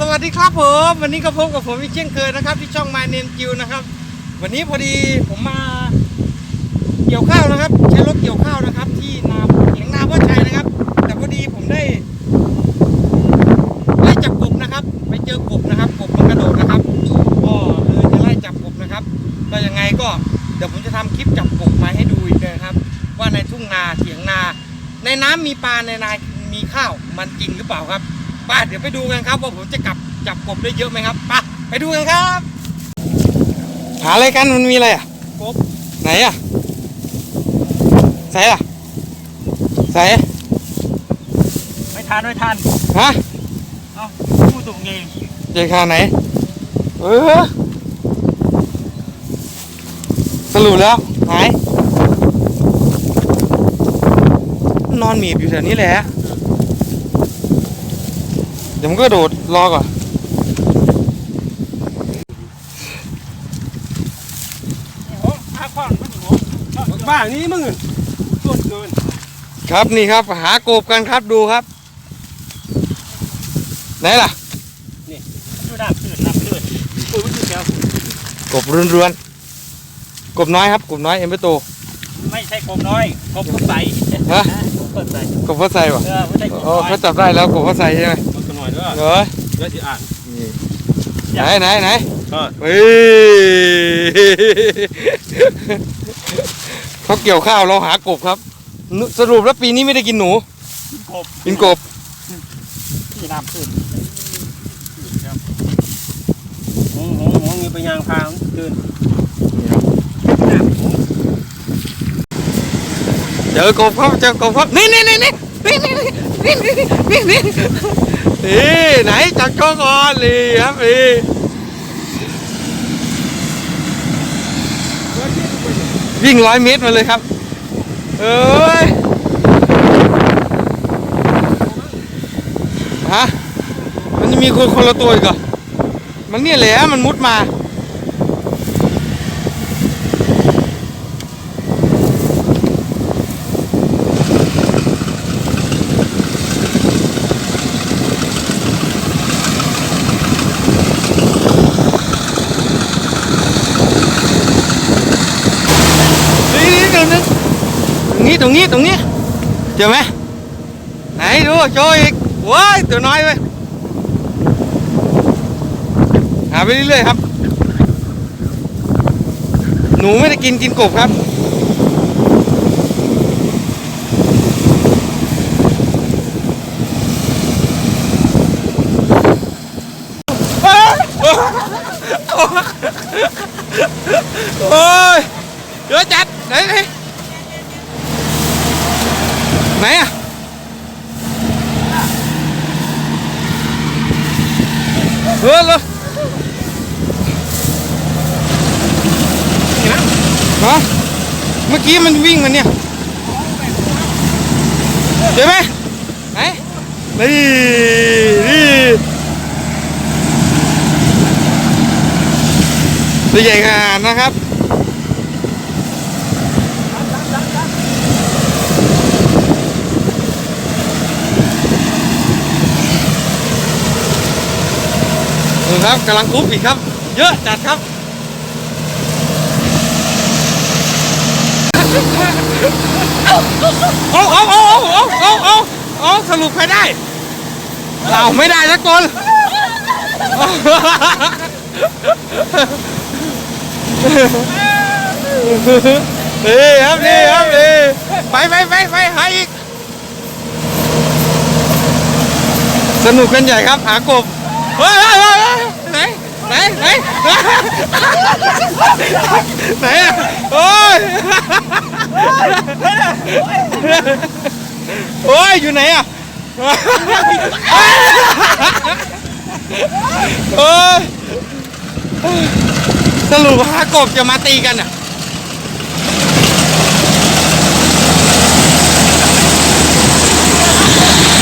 สวัสดีครับผมวันนี้ก็พบกับผมอีกเช่นเคยนะครับ ที่ช่อง My Name Q นะครับ วันนี้พอดีผมมาเกี่ยวข้าวนะครับ ใช้รถเกี่ยวข้าวนะครับ ที่นาเขียงนาพ่อชัยนะครับ แต่พอดีผมได้ไล่จับกบนะครับ ไปเจอกบนะครับกบมันกระโดดนะครับก็เลยจะไล่จับกบนะครับก็ยังไงก็เดี๋ยวผมจะทำคลิปจับกบมาให้ดูอีกนะครับ ว่าในทุ่งนาเถียงนา ในน้ำมีปลาในนามีข้าวมันจริงหรือเปล่าครับ ไป้าเดี๋ยวไปดูกันครับว่าผมจะกลับจับกบได้เยอะไหมครับไป้าไปดูกันครับ หาอะไรกันมันมีอะไรอะกบไหนอะใส่อะใส่ไม่ทานไม่ทานฮะเอ้าพูดถูกเองเจอคาไหนเออสรุปแล้วหายนอนหมีบอยู่แถวนี้แหละ เดี๋ยวมันก็โดดรอก่อนผมอาคอนมันหัวบ้านี้มึงส่วนเกินครับนี่ครับ หากบกันครับดูครับ ไหนล่ะดูน้ำตื่นน้ำตื่นคุยไม่ถึงแล้วกบรวนๆกบน้อยครับกบน้อยเอ็มเปโตไม่ใช่กบน้อยกบกบใสฮะกบเปิดใสกบพ่อใส่ปะเออไม่ใช่กบโอ้น้อยเขาจับได้แล้วกบพ่อใส่ใช่ไหมกบหน่ อยด้วยเอ้ยเดี๋ยวสิอ่านไหนไหนไหนเออเฮ้ยเขาเกี่ยวข้าวเราหากบครับนุสรุปแล้วปีนี้ไม่ได้กินหนูกบกินกบที่น้ำตื่นหงหงหงมีไปยางพางตื่นเจอกบครับเจอกบครับนี่นี่นี่นี่นี่นี่นี่นี่นี่ นี่ไหนจับโชว์ก่อนนี่ครับนี่วิ่งร้อยเมตรมาเลยครับ เอ้ยฮะมันจะมีคนคนละตัวอีกเหรอมันเนี่ยแหละมันมุดมา นี่นี่ตรงนี้ต รงนี้ตรงนี้ตรงนี้เจอไหมไหนดูโชว์อีกว้ายตัวน้อยเว้ยหาไปเรื่อยๆครับ หนูไม่ได้กินกินกบครับโอ้ยเยอะจัดไหนไหนไหนอะเออเหรอฮะเมื่อกี้มันวิ่งมันเนี่ยเจอไหมไหนนี่นี่ตัวใหญ่ขนาดนะครับ เออครับกำลังคุบอีกครับ เยอะจัดครับเอาเอาเอาเอาเอาเอาเอาสรุปใครได้ เราไม่ได้ทักคนเฮ้ยครับดีครัฮ้ยไปไปไปไปหาอีก สนุกกันใหญ่ครับหากบ เฮ้ยเฮ้ยเฮ้ยเฮ้ยไหนไหนไหนไหนโอ้ยโอ้ยอยู่ไหนอะโอ้ยสรุปหากบจะมาตีกันอะ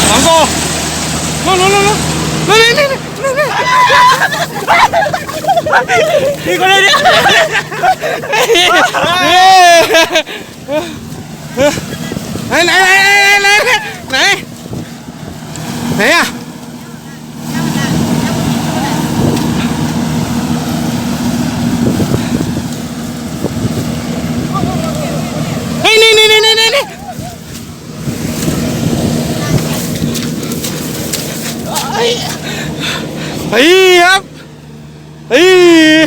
สองโกนู่นนู่นนู่นนู่ นี่คนเดียวไหนไหนไหนไหนไหนไหนไหนอะไอ้ครับ！ เฮ้ย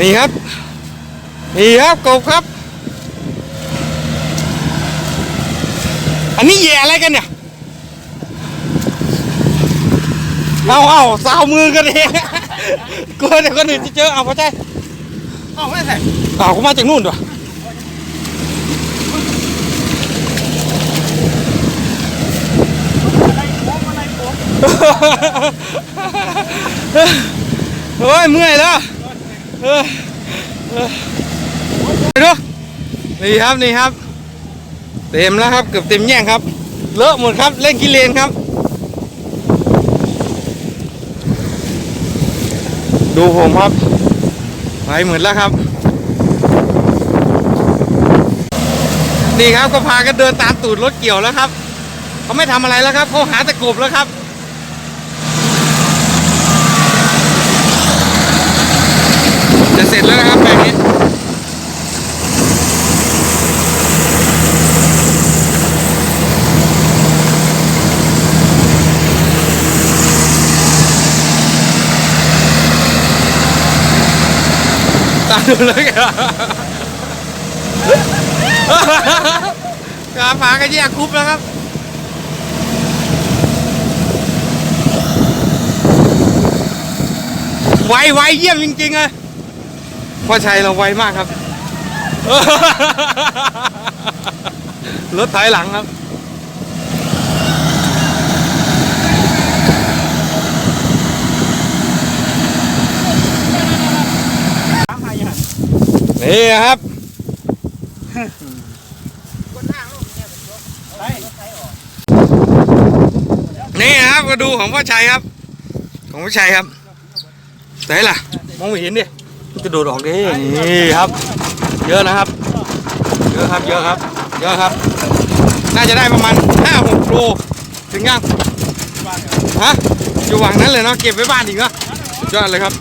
นี่ครับ นี่ครับกบครับ อันนี้แย่อะไรกันเนี่ย เอาเอาสาวมือกันเองกลัวเดี๋ยวคนอื่นจะเจอ เอาพอใจ เอ้าไม่ใส่เอาเขามาจากนู่นด้วย อะไรผมอะไรผม โอ้ยเมื่อยแล้วเออเออไปดูนี่ครับนี่ครับ เต็มแล้วครับเกือบเต็มแย่งครับ เลอะหมดครับเล่นกิเลนครับ ดูผมครับไปหมดแล้วครับ นี่ครับก็พากันเดินตามตูดรถเกี่ยวแล้วครับเขาไม่ทำอะไรแล้วครับเขาหาต่กบแล้วครับ จะเส ร็จแล้วนะครับแบบนี้ตาดูเลยครับกาฝาก็แยกกรุ๊ปแล้วครับไวไวเยี่ยมจริงๆเลย พ่อชัยเราไวมากครับ รถถอยหลังครับ นี่ครับนี่ครับมาดูของพ่อชัยครับ ของพ่อชัยครับไหนล่ะ มองไม่เห็นดิ มันจะโดดออกดินี่ครับ เยอะนะครับ เยอะครับ เยอะครับ เยอะครับ น่าจะได้ประมาณห้าหกโลถึงยังบ้านเนี่ยฮะอยู่หวังนั้นเลยเนาะเก็บไว้บ้านอีกเนาะสุดยอดเลยครับ